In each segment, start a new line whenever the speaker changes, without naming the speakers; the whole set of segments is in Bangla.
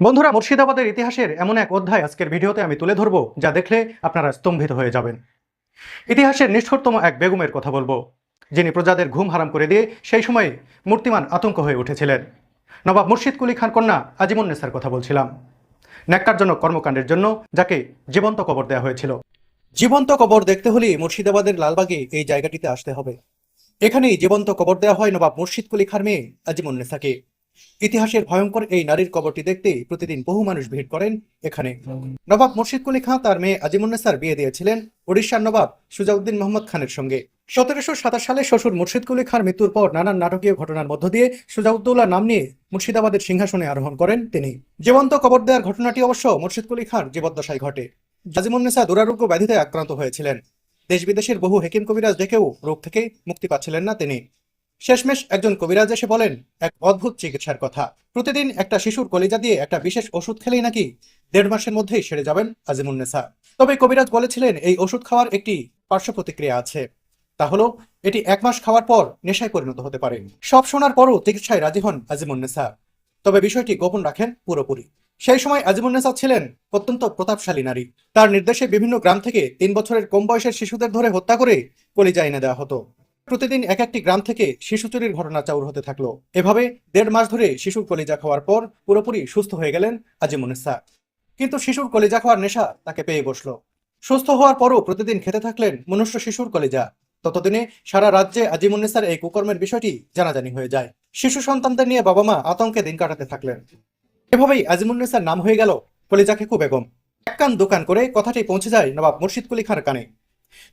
বন্ধুরা, মুর্শিদাবাদের ইতিহাসের এমন এক অধ্যায় আজকের ভিডিওতে আমি তুলে ধরব, যা দেখলে আপনারা স্তম্ভিত হয়ে যাবেন। ইতিহাসের নিষ্ঠুরতম এক বেগমের কথা বলব, যিনি প্রজাদের ঘুম হারাম করে দিয়ে সেই সময়ে মূর্তিমান আতঙ্ক হয়ে উঠেছিলেন। নবাব মুর্শিদ কুলি খান কন্যা আজিমুন্নেসার কথা বলছিলাম। ন্যাক্কারজনক কর্মকাণ্ডের জন্য যাকে জীবন্ত কবর দেওয়া হয়েছিল। জীবন্ত কবর দেখতে হলে মুর্শিদাবাদের লালবাগে এই জায়গাটিতে আসতে হবে। এখানেই জীবন্ত কবর দেওয়া হয় নবাব মুর্শিদ কুলি খান মেয়ে আজিমুন্নেসাকে ইতিহাসের ভয়ঙ্কর এই নারীর কবরটি দেখতে প্রতিদিন বহু মানুষ ভিড় করেন এখানে। নবাব মুর্শিদ কুলি খান তার মেয়ে আজিমুন্নেসার বিয়ে দিয়েছিলেন ওড়িশার নবাব সুজাউদ্দিন মোহাম্মদ খানের সঙ্গে। সতেরোশো সাতাশ সালে শ্বশুর মুর্শিদ কুলি খান মৃত্যুর পর নানান নাটকীয় ঘটনার মধ্য দিয়ে সুজাউদ্দৌলা নাম নিয়ে মুর্শিদাবাদের সিংহাসনে আরোহণ করেন তিনি। জীবন্ত কবর দেওয়ার ঘটনাটি অবশ্য মুর্শিদ কুলি খান জীবদ্দশায় ঘটে। আজিমুন্নেসা দুরারোগ্য ব্যাধিতে আক্রান্ত হয়েছিলেন। দেশ বিদেশের বহু হেকিম কবিরাজ ডেকেও রোগ থেকে মুক্তি পাচ্ছিলেন না তিনি। শেষমেশ একজন কবিরাজ এসে বলেন, এক অদ্ভুত চিকিৎসার কথা। প্রতিদিন একটা শিশুর কলিজা দিয়ে একটা বিশেষ ওষুধ খেলেই নাকি দেড় মাসের মধ্যেই সেরে যাবেন আজিমুন্নেসা তবে কবিরাজ বলেছিলেন, এই ওষুধ খাওয়ার একটি পার্শ্ব প্রতিক্রিয়া আছে। তা হলো, এটি এক মাস খাওয়ার পর নেশায় পরিণত হতে পারে। সব শোনার পরও চিকিৎসায় রাজি হন আজিমুন্নেসা তবে বিষয়টি গোপন রাখেন পুরোপুরি। সেই সময় আজিমুন্নেসা ছিলেন অত্যন্ত প্রতাপশালী নারী। তার নির্দেশে বিভিন্ন গ্রাম থেকে তিন বছরের কম বয়সের শিশুদের ধরে হত্যা করে কলিজা এনে দেওয়া হতো। প্রতিদিন এক একটি গ্রাম থেকে শিশু চুরির ঘটনা চাউর হতে থাকল। এভাবে দেড় মাস ধরে শিশুর কলিজা খাওয়ার পর পুরোপুরি সুস্থ হয়ে গেলেন আজিমুন্নেসা কিন্তু শিশুর কলিজা খাওয়ার নেশা তাকে পেয়ে বসল। সুস্থ হওয়ার পরও প্রতিদিন খেতে থাকলেন মনুষ্য শিশুর কলিজা। ততদিনে সারা রাজ্যে আজিমুন্নেসার এই কুকর্মের বিষয়টি জানাজানি হয়ে যায়। শিশু সন্তানদের নিয়ে বাবা মা আতঙ্কে দিন কাটাতে থাকলেন। এভাবেই আজিমুন্নেসার নাম হয়ে গেল কলিজা খুব বেগম। এক কান দোকান করে কথাটি পৌঁছে যায় নবাব মুর্শিদ কুলি খানের কানে।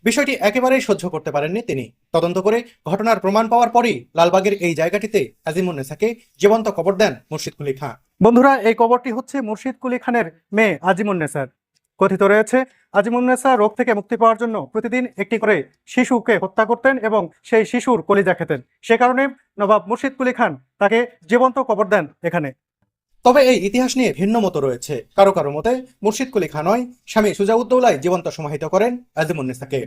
বিষয়টি একেবারেই সহ্য করতে পারেননি তিনি। তদন্ত করে ঘটনার প্রমাণ পাওয়ার পরই লালবাগের এই জায়গাটিতে আজিমুন্নেসাকে জীবন্ত কবর দেন মুর্শিদ কুলি খান। বন্ধুরা, এই কবরটি হচ্ছে মুর্শিদ কুলি খানের মেয়ে আজিমুন্নেসার কথিত রয়েছে আজিমুন্নেসা রোগ থেকে মুক্তি পাওয়ার জন্য প্রতিদিন একটি করে শিশুকে হত্যা করতেন এবং সেই শিশুর কলিজা খেতেন। সে কারণে নবাব মুর্শিদ কুলি খান তাকে জীবন্ত কবর দেন এখানে। তবে এই ইতিহাস নিয়ে ভিন্ন মতো রয়েছে। কারও কারও মতে, মুর্শিদ কুলি খানয়, স্বামী সুজাউদ্দৌলায় জীবন্ত সমাহিত করেন আজিমুন্নেসাকে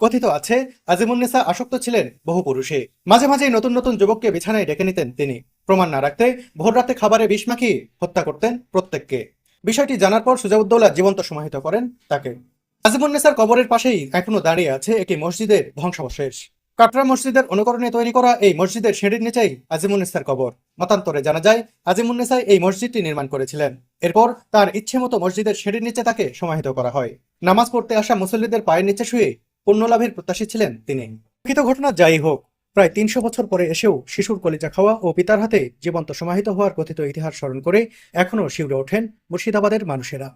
কথিত আছে আজিমুন্নেসা আসক্ত ছিলেন বহু পুরুষে। মাঝে মাঝে নতুন নতুন যুবককে বিছানায় ডেকে নিতেন তিনি। প্রমাণ না রাখতে ভোর রাতে খাবারে বিষ মাখিয়ে হত্যা করতেন প্রত্যেককে। বিষয়টি জানার পর সুজাউদ্দৌলা জীবন্ত সমাহিত করেন তাকে। আজিমুন্নেসার কবরের পাশেই এখনও দাঁড়িয়ে আছে একটি মসজিদের ধ্বংসাবশেষ। কাটরা মসজিদের অনুকরণে তৈরি করা এই মসজিদের সিঁড়ির নিচেই আজিমুন্নেসার কবর। মতান্তরে জানা যায় আজিমুন্নেসাই এই মসজিদটি নির্মাণ করেছিলেন। এরপর তার ইচ্ছে মতো মসজিদের সিঁড়ির নিচে তাকে সমাহিত করা হয়। নামাজ পড়তে আসা মুসল্লিদের পায়ের নিচে শুয়ে পুণ্যলাভের প্রত্যাশী ছিলেন তিনি। প্রকৃত ঘটনা যাই হোক, প্রায় তিনশো বছর পরে এসেও শিশুর কলিজা খাওয়া ও পিতার হাতে জীবন্ত সমাহিত হওয়ার কথিত ইতিহাস স্মরণ করে এখনও শিউরে ওঠেন মুর্শিদাবাদের মানুষেরা।